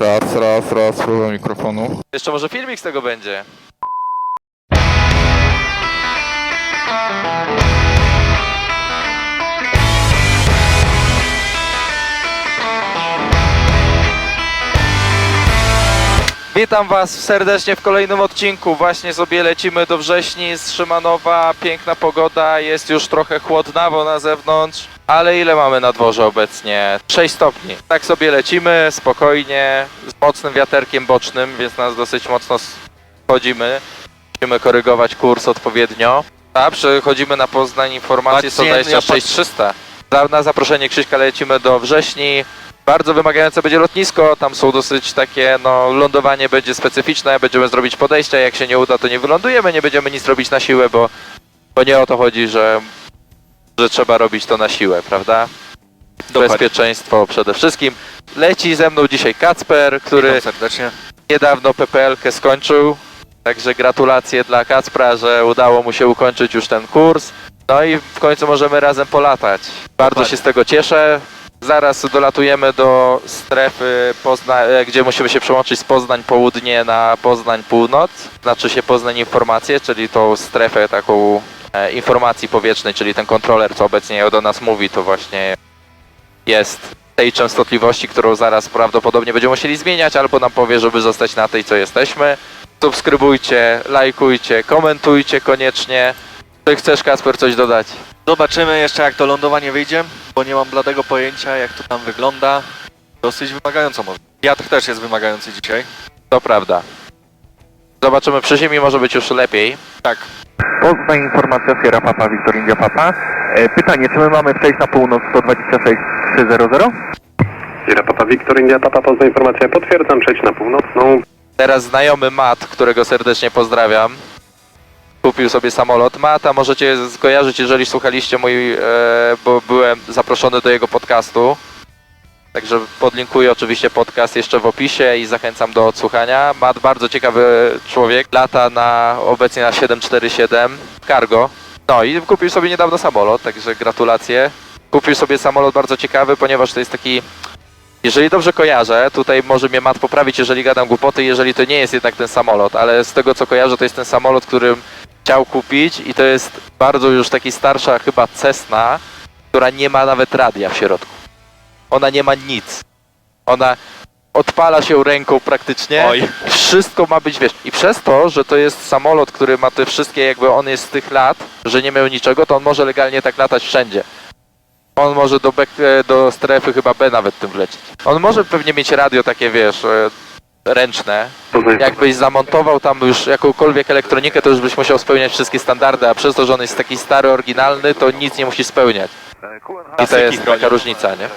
Raz, raz, raz, próba mikrofonu. Jeszcze może filmik z tego będzie. Witam Was serdecznie w kolejnym odcinku. Właśnie sobie lecimy do wrześni z Szymanowa. Piękna pogoda, jest już trochę chłodnawo na zewnątrz. Ale ile mamy na dworze obecnie? 6 stopni. Tak sobie lecimy, spokojnie, z mocnym wiaterkiem bocznym, więc nas dosyć mocno schodzimy. Musimy korygować kurs odpowiednio. A przechodzimy na Poznań informacje Patrzcie, 126 Za- Na zaproszenie Krzyśka lecimy do wrześni. Bardzo wymagające będzie lotnisko, tam są dosyć takie, no lądowanie będzie specyficzne, będziemy zrobić podejścia, jak się nie uda to nie wylądujemy, nie będziemy nic robić na siłę, bo, bo nie o to chodzi, że, że trzeba robić to na siłę, prawda? Dokładnie. Bezpieczeństwo przede wszystkim. Leci ze mną dzisiaj Kacper, który niedawno PPL-kę skończył, także gratulacje dla Kacpra, że udało mu się ukończyć już ten kurs. No i w końcu możemy razem polatać. Bardzo Dokładnie. się z tego cieszę. Zaraz dolatujemy do strefy, Pozna e, gdzie musimy się przełączyć z Poznań Południe na Poznań Północ. Znaczy się Poznań Informacje, czyli tą strefę taką informacji powietrznej, czyli ten kontroler, co obecnie do nas mówi, to właśnie jest tej częstotliwości, którą zaraz prawdopodobnie będziemy musieli zmieniać, albo nam powie, żeby zostać na tej, co jesteśmy. Subskrybujcie, lajkujcie, komentujcie koniecznie. Czy chcesz, Kasper, coś dodać? Zobaczymy jeszcze jak to lądowanie wyjdzie, bo nie mam bladego pojęcia jak to tam wygląda. Dosyć wymagająco może. Wiatr też jest wymagający dzisiaj. To prawda. Zobaczymy przy ziemi, może być już lepiej. Tak. Poznań informacja Sierra Papa, Wiktor India Papa. E, pytanie, czy my mamy przejść na północ 126 300? Sierra Papa Wiktor India Papa Poznań informacja potwierdzam przejść na północną Teraz znajomy Matt, którego serdecznie pozdrawiam, kupił sobie samolot. Mata możecie skojarzyć, jeżeli słuchaliście mój, e, bo byłem zaproszony do jego podcastu. Także podlinkuję oczywiście podcast jeszcze w opisie i zachęcam do odsłuchania. Matt bardzo ciekawy człowiek, lata na obecnie na 747 cargo. No i kupił sobie niedawno samolot, także gratulacje. Kupił sobie samolot bardzo ciekawy, ponieważ to jest taki jeżeli dobrze kojarzę, tutaj może mnie Mat poprawić, jeżeli gadam głupoty, jeżeli to nie jest jednak ten samolot, ale z tego co kojarzę, to jest ten samolot, którym chciał kupić i to jest bardzo już taki starsza chyba Cessna, która nie ma nawet radia w środku. Ona nie ma nic. Ona odpala się ręką praktycznie. Oj. Wszystko ma być, wiesz, i przez to, że to jest samolot, który ma te wszystkie, jakby on jest z tych lat, że nie miał niczego, to on może legalnie tak latać wszędzie. On może do, e, do strefy chyba B nawet tym wlecieć. On może pewnie mieć radio takie, wiesz, e, ręczne. Poznań Jakbyś zamontował tam już jakąkolwiek elektronikę, to już byś musiał spełniać wszystkie standardy, a przez to, że on jest taki stary, oryginalny, to nic nie musi spełniać. I to Klasyki jest taka różnica, nie?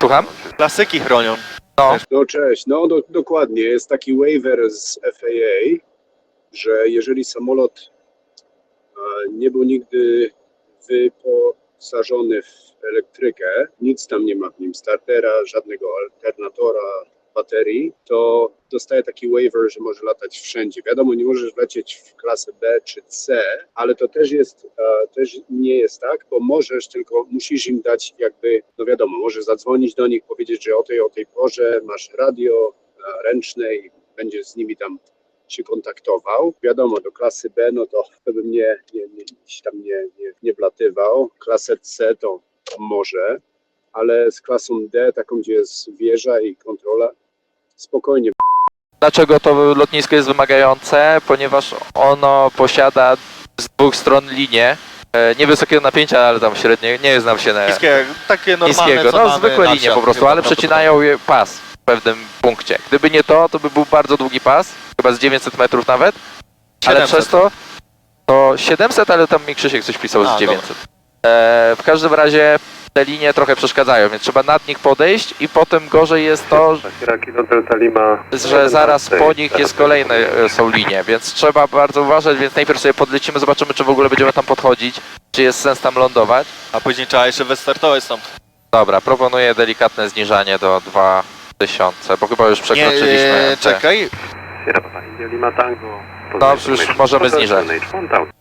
Słucham? Klasyki chronią. No, No cześć, no do, dokładnie. Jest taki waiver z FAA, że jeżeli samolot e, nie był nigdy wyposażony w elektrykę, nic tam nie ma w nim, startera, żadnego alternatora, baterii, to dostaje taki waiver, że może latać wszędzie. Wiadomo, nie możesz lecieć w klasę B czy C, ale to też jest, e, też nie jest tak, bo możesz, tylko musisz im dać jakby, no wiadomo, możesz zadzwonić do nich, powiedzieć, że o tej, o tej porze masz radio e, ręczne i będziesz z nimi tam się kontaktował. Wiadomo, do klasy B, no to, bym nie, nie, nie, tam nie, nie, nie wlatywał. Klasę C to może, ale z klasą D, taką, gdzie jest wieża i kontrola, spokojnie. dlaczego to lotnisko jest wymagające? Ponieważ ono posiada z dwóch stron linię, e, niewysokiego napięcia, ale tam średnie, nie znam się na Niskie, takie normalne niskiego, no mamy zwykłe na linie wsiach po prostu, chyba ale przecinają je pas w pewnym punkcie. Gdyby nie to, to by był bardzo długi pas, chyba z 900 metrów nawet, ale 700. przez to to 700, ale tam mi Krzysiek coś pisał A, z 900. E, w każdym razie te linie trochę przeszkadzają, więc trzeba nad nich podejść i potem gorzej jest to, Lima że zaraz po nich jest kolejne e, są linie, więc trzeba bardzo uważać, więc najpierw sobie podlecimy, zobaczymy czy w ogóle będziemy tam podchodzić, czy jest sens tam lądować. A później trzeba jeszcze wystartować stąd. Dobra, proponuję delikatne zniżanie do 2000, bo chyba już przekroczyliśmy. Nie, te- czekaj. No, już możemy zniżać.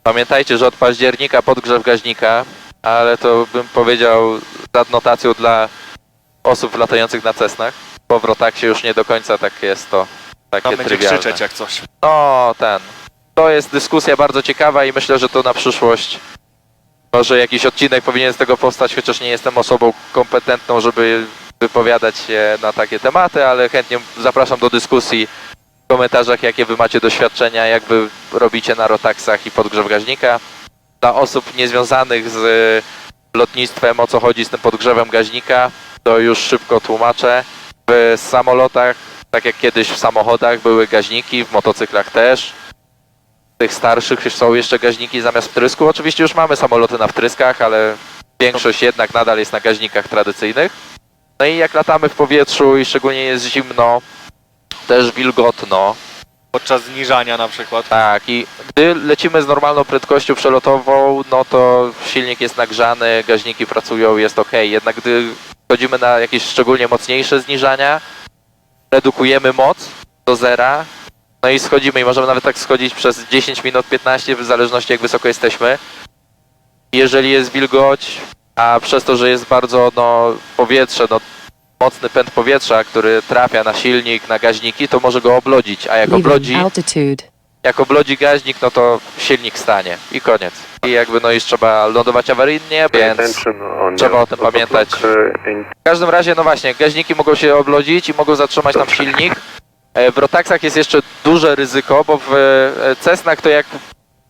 Pamiętajcie, że od października podgrzew gaźnika, ale to bym powiedział z adnotacją dla osób latających na Cessnach. Po Wrotaksie już nie do końca tak jest to takie Tam będzie trywialne. krzyczeć jak coś. No, ten. To jest dyskusja bardzo ciekawa i myślę, że to na przyszłość może jakiś odcinek powinien z tego powstać, chociaż nie jestem osobą kompetentną, żeby wypowiadać się na takie tematy, ale chętnie zapraszam do dyskusji w komentarzach, jakie wy macie doświadczenia, jak wy robicie na rotaksach i podgrzew gaźnika. Dla osób niezwiązanych z lotnictwem, o co chodzi z tym podgrzewem gaźnika, to już szybko tłumaczę. W samolotach, tak jak kiedyś w samochodach były gaźniki, w motocyklach też. W tych starszych są jeszcze gaźniki zamiast wtrysku. Oczywiście już mamy samoloty na wtryskach, ale większość jednak nadal jest na gaźnikach tradycyjnych. No i jak latamy w powietrzu i szczególnie jest zimno, też wilgotno, Podczas zniżania na przykład. tak, i gdy lecimy z normalną prędkością przelotową, no to silnik jest nagrzany, gaźniki pracują, jest ok. Jednak gdy wchodzimy na jakieś szczególnie mocniejsze zniżania, redukujemy moc do zera, no i schodzimy i możemy nawet tak schodzić przez 10 minut, 15, w zależności jak wysoko jesteśmy. Jeżeli jest wilgoć, a przez to, że jest bardzo no, powietrze, no, mocny pęd powietrza, który trafia na silnik, na gaźniki, to może go oblodzić, a jak oblodzi, altitude. jak oblodzi gaźnik, no to silnik stanie i koniec. I jakby no już trzeba lądować awaryjnie, więc trzeba o tym pamiętać. W każdym razie, no właśnie, gaźniki mogą się oblodzić i mogą zatrzymać nam silnik. E, W Rotaxach jest jeszcze duże ryzyko, bo w e, Cessnach to jak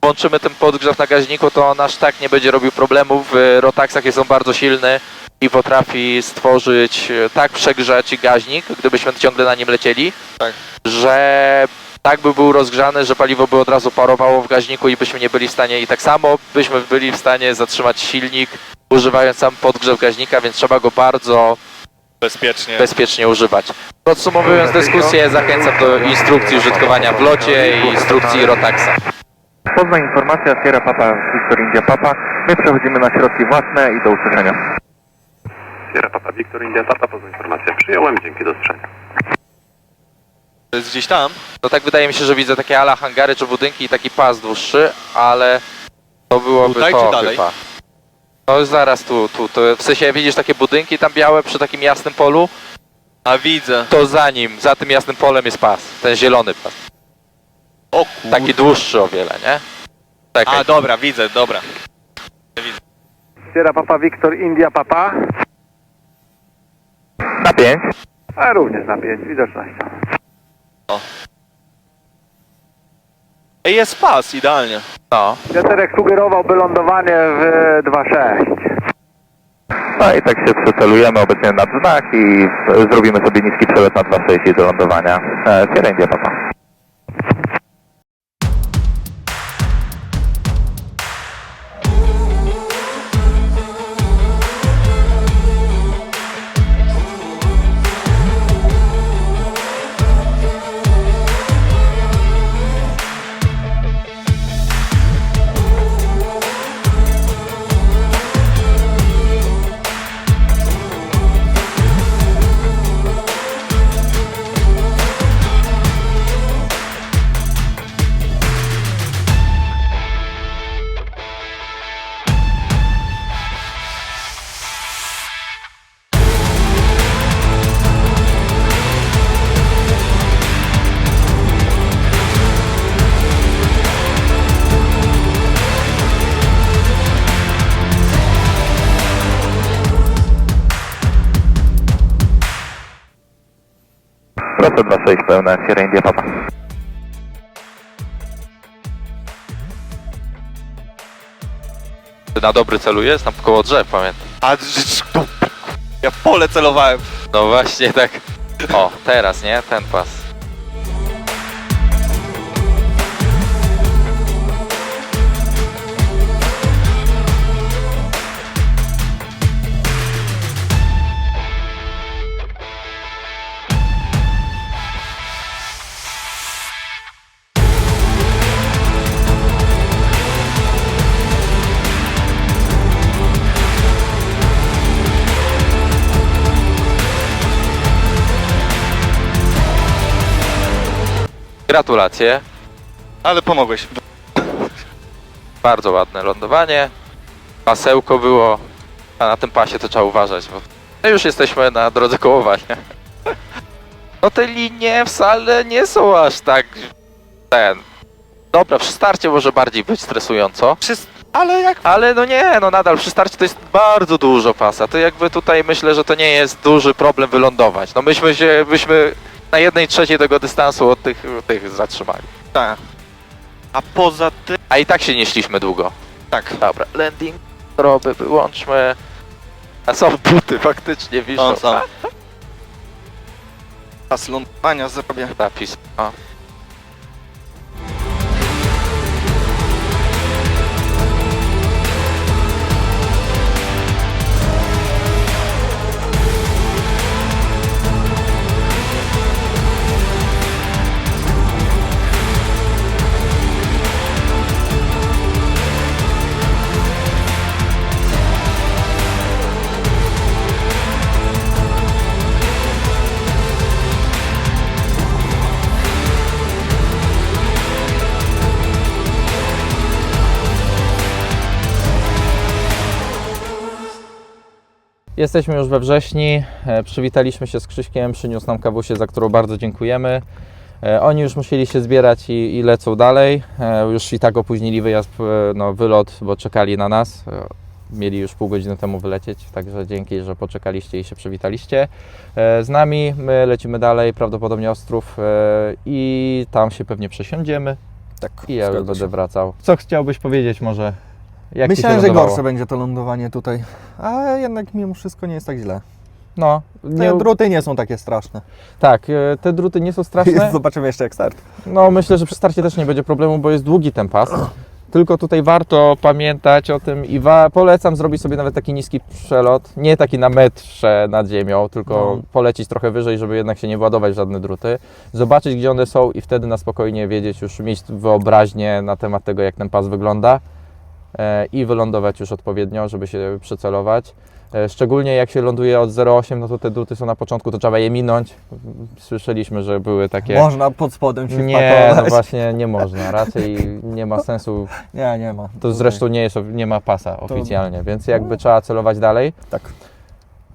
włączymy ten podgrzew na gaźniku, to on aż tak nie będzie robił problemów. W Rotaxach jest on bardzo silny i potrafi stworzyć, e, tak przegrzać gaźnik, gdybyśmy ciągle na nim lecieli, Tak. że tak by był rozgrzany, że paliwo by od razu parowało w gaźniku i byśmy nie byli w stanie, i tak samo byśmy byli w stanie zatrzymać silnik, używając sam podgrzew gaźnika, więc trzeba go bardzo Bezpiecznie. bezpiecznie używać. Podsumowując dyskusję, zachęcam do instrukcji użytkowania w locie i instrukcji Rotaxa. Pozna informacja Sierra Papa Victor India Papa. My przechodzimy na środki własne i do usłyszenia. Sierra Papa Victor India Papa, poza informację przyjąłem, dzięki dostrzegam. To jest gdzieś tam. No tak wydaje mi się, że widzę takie ala hangary czy budynki i taki pas dłuższy, ale to byłoby Tutaj to czy dalej? chyba. No zaraz tu, tu, to w sensie widzisz takie budynki tam białe przy takim jasnym polu, A widzę. to za nim, za tym jasnym polem jest pas, ten zielony pas. O kur... Taki dłuższy o wiele, nie? Czekaj, A dobra, widzę, dobra. Sierra Papa Victor India Papa. Na 5. A również na 5, widoczność. Ej, jest pas, idealnie. no. Piotrek sugerowałby lądowanie w 2.6. No i tak się przecelujemy obecnie nad znak i e, zrobimy sobie niski przelot na 2.6 i do lądowania. E, Sierra India Papa. Proszę 2.6 pełne, Sierra India Papa. Ty na dobry celu jest, tam koło drzew, pamiętam. A ja w pole celowałem. No właśnie tak. O, teraz, nie? Ten pas. Gratulacje. Ale pomogłeś. Bardzo ładne lądowanie. Pasełko było, a na tym pasie to trzeba uważać, bo no już jesteśmy na drodze kołowania. no te linie wcale nie są aż tak ten. Dobra, przy starcie może bardziej być stresująco, Wszyscy, ale jak ale no nie, no nadal przy starcie to jest bardzo dużo pasa. To jakby tutaj myślę, że to nie jest duży problem wylądować. No myśmy się, byśmy na jednej trzeciej tego dystansu od tych, tych zatrzymali. tak. A poza tym, A i tak się nie szliśmy długo. tak, Dobra, landing, roby, wyłączmy. A są buty, faktycznie wiszą. on sam. Pas lądowania zrobię. Napis. O. Jesteśmy już we wrześni. E, Przywitaliśmy się z Krzyśkiem, przyniósł nam kawusię, za którą bardzo dziękujemy. E, Oni już musieli się zbierać i, i lecą dalej. E, Już i tak opóźnili wyjazd, no, wylot, bo czekali na nas. Mieli już pół godziny temu wylecieć, także dzięki, że poczekaliście i się przywitaliście z nami. My lecimy dalej, prawdopodobnie Ostrów i tam się pewnie przesiądziemy Tak. i ja już będę wracał. Co chciałbyś powiedzieć może? Jak ci się Myślałem, że lądowało? gorsze będzie to lądowanie tutaj, a jednak mimo wszystko nie jest tak źle. No, Te nie, druty nie są takie straszne. tak, e, te druty nie są straszne. Zobaczymy jeszcze jak start. No myślę, że przy starcie też nie będzie problemu, bo jest długi ten pas. Tylko tutaj warto pamiętać o tym i wa- polecam zrobić sobie nawet taki niski przelot. Nie taki na metrze nad ziemią, tylko No. polecić trochę wyżej, żeby jednak się nie władować w żadne druty. Zobaczyć gdzie one są i wtedy na spokojnie wiedzieć, już mieć wyobraźnię na temat tego jak ten pas wygląda i wylądować już odpowiednio, żeby się przycelować. E, Szczególnie jak się ląduje od 0,8, no to te druty są na początku, to trzeba je minąć. Słyszeliśmy, że były takie... Można pod spodem się Nie, no właśnie nie można. Raczej nie ma sensu. Nie, nie ma. To zresztą nie jest, nie ma pasa oficjalnie, więc jakby trzeba celować dalej. Tak.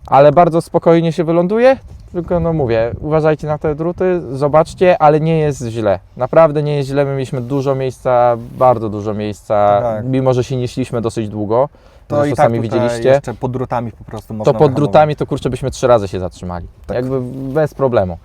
Ale bardzo spokojnie się wyląduje. Tylko no mówię, uważajcie na te druty, zobaczcie, ale nie jest źle. Naprawdę nie jest źle. My mieliśmy dużo miejsca, bardzo dużo miejsca, Tak. mimo że się nie szliśmy dosyć długo. To i tak sami tutaj widzieliście. jeszcze pod drutami po prostu można To pod wyhamować. drutami to kurczę byśmy trzy razy się zatrzymali. Tak. Jakby bez problemu.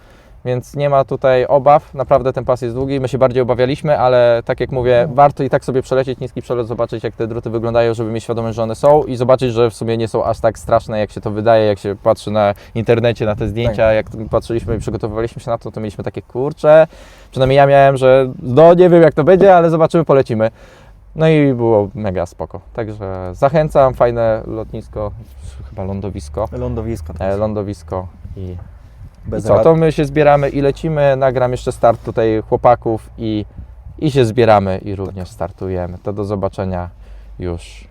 Więc nie ma tutaj obaw, naprawdę ten pas jest długi, my się bardziej obawialiśmy, ale tak jak mówię, warto i tak sobie przelecieć niski przelot, zobaczyć jak te druty wyglądają, żeby mieć świadomość, że one są i zobaczyć, że w sumie nie są aż tak straszne, jak się to wydaje, jak się patrzy na internecie, na te zdjęcia, jak patrzyliśmy i przygotowywaliśmy się na to, to mieliśmy takie kurcze, przynajmniej ja miałem, że no nie wiem jak to będzie, ale zobaczymy, polecimy. No i było mega spoko. Także zachęcam, fajne lotnisko, chyba lądowisko. Lądowisko. jest lądowisko i bez co, rad- to my się zbieramy i lecimy, nagram jeszcze start tutaj chłopaków i, i się zbieramy i również startujemy. To do zobaczenia już.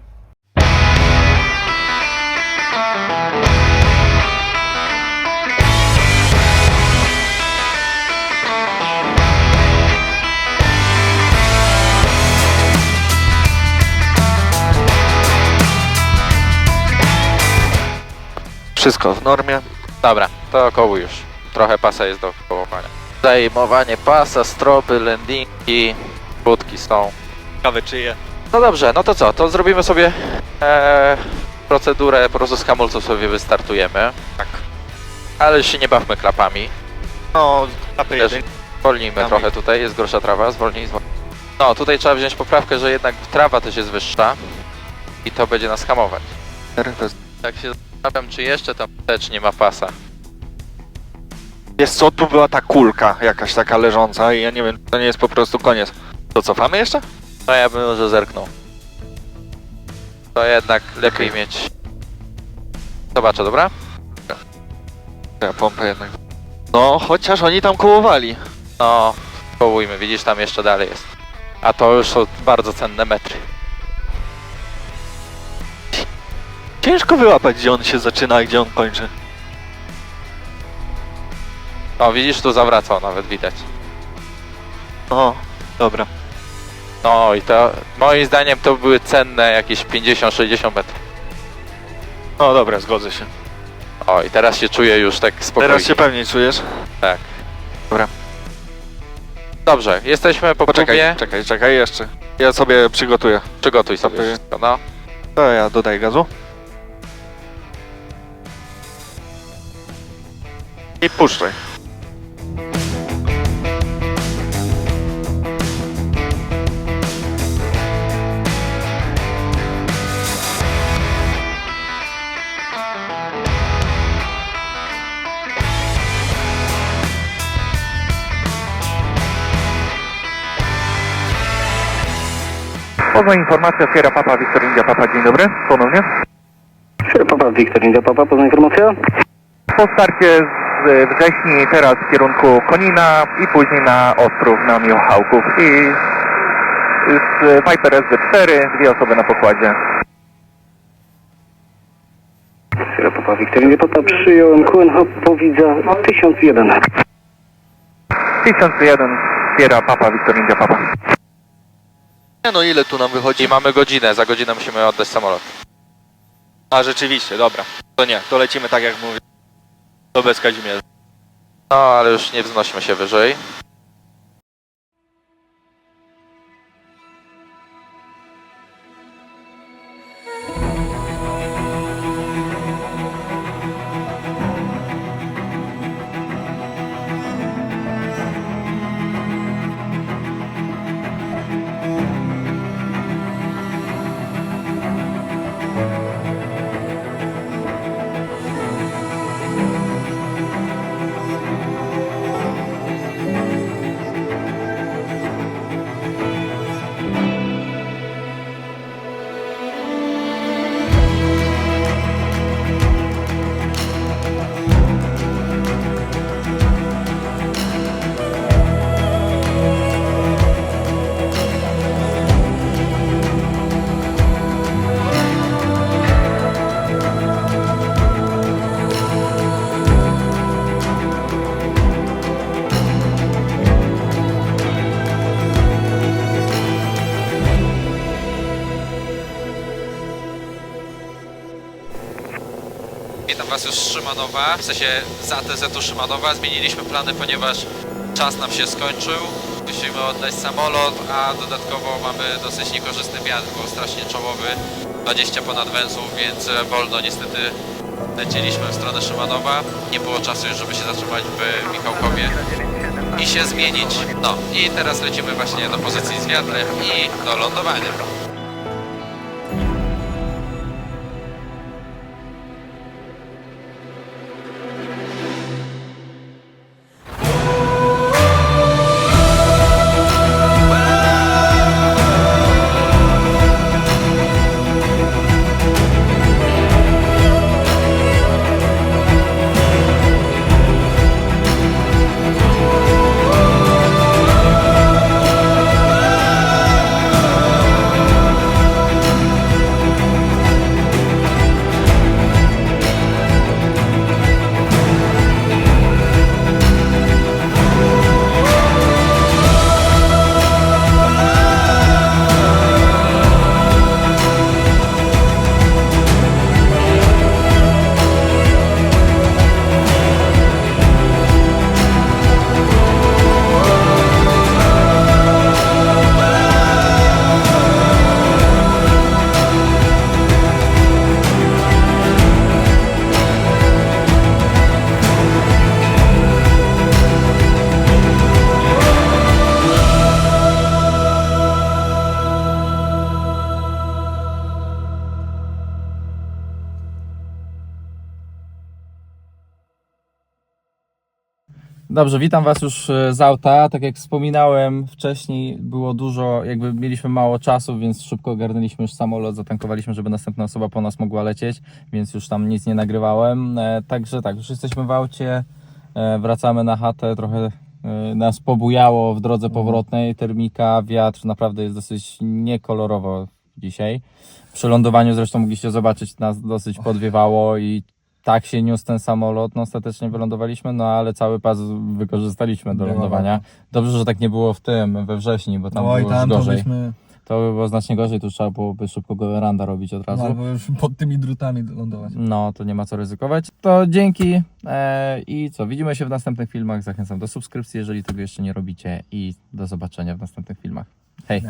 Wszystko w normie. Dobra, to koło już. Trochę pasa jest do kołowania. Zajmowanie pasa, stropy, landingi, budki są. Kawy czyje. No dobrze, no to co, to zrobimy sobie e, procedurę, po prostu z hamulców sobie wystartujemy. Tak. Ale się nie bawmy klapami. No, klapy Też jeden. Zwolnijmy Damy. trochę tutaj, jest gorsza trawa, zwolnij, zwolnij. No, tutaj trzeba wziąć poprawkę, że jednak trawa też jest wyższa i to będzie nas hamować. Tak się zastanawiam, czy jeszcze tam też nie ma pasa. Wiesz co, tu była ta kulka jakaś taka leżąca i ja nie wiem, to nie jest po prostu koniec. To cofamy jeszcze? No ja bym może zerknął. To jednak lepiej mieć. Zobaczę, dobra? Ja pompę jednak. No, chociaż oni tam kołowali. No, połujmy, widzisz, tam jeszcze dalej jest. A to już są bardzo cenne metry. Ciężko wyłapać, gdzie on się zaczyna i gdzie on kończy. O, widzisz, tu zawracał nawet, widać. No, dobra. No i to, moim zdaniem to były cenne jakieś 50-60 metrów. No dobra, zgodzę się. O, i teraz się czuję już tak spokojnie. Teraz się pewniej czujesz? Tak. Dobrze, jesteśmy po Poczekaj, próbie. czekaj, czekaj jeszcze. Ja sobie przygotuję. Przygotuj sobie wszystko, no. To ja dodaję gazu. I puszczaj. Poza informacja Sierra Papa, Wiktor India Papa, dzień dobry, ponownie. Sierra Papa Victor India Papa, poza informacja? Po starcie z e, wrześni, teraz w kierunku Konina i później na Ostrów, na Miłochałków i z Viper SB4, dwie osoby na pokładzie. Victor India Papa, przyjąłem QNH Powidza 1001. 1001 Sierra Papa, Wiktor India Papa. Nie no, ile tu nam wychodzi? I mamy godzinę, za godzinę musimy oddać samolot. A rzeczywiście, dobra. To nie, to lecimy tak jak mówię. To bez Kazimierza. No, ale już nie wznośmy się wyżej. Z Szymanowa, w sensie z ATZ-u Szymanowa. Zmieniliśmy plany, ponieważ czas nam się skończył. Musimy oddać samolot, a dodatkowo mamy dosyć niekorzystny wiatr, był strasznie czołowy, 20 ponad węzłów, więc wolno niestety lecieliśmy w stronę Szymanowa. Nie było czasu już, żeby się zatrzymać w Michałkowie i się zmienić. No i teraz lecimy właśnie do pozycji z wiatrem i do lądowania. Dobrze, witam Was już e, z auta. Tak jak wspominałem wcześniej, było dużo, jakby mieliśmy mało czasu, więc szybko ogarnęliśmy już samolot, zatankowaliśmy, żeby następna osoba po nas mogła lecieć, więc już tam nic nie nagrywałem. E, Także tak, już jesteśmy w aucie, e, wracamy na chatę, trochę nas pobujało w drodze powrotnej, termika, wiatr, naprawdę jest dosyć niekolorowo dzisiaj. Przy lądowaniu zresztą mogliście zobaczyć, nas dosyć podwiewało i tak się niósł ten samolot, no ostatecznie wylądowaliśmy, no ale cały pas wykorzystaliśmy do lądowania. Dobrze, że tak nie było w tym, we wrześniu, bo tam Oj, było już tam to gorzej. byśmy to by było znacznie gorzej, tu trzeba byłoby szybko go randa robić od razu. No, albo już pod tymi drutami lądować. No, to nie ma co ryzykować. To dzięki e, i co, widzimy się w następnych filmach. Zachęcam do subskrypcji, jeżeli tego jeszcze nie robicie i do zobaczenia w następnych filmach. Hej!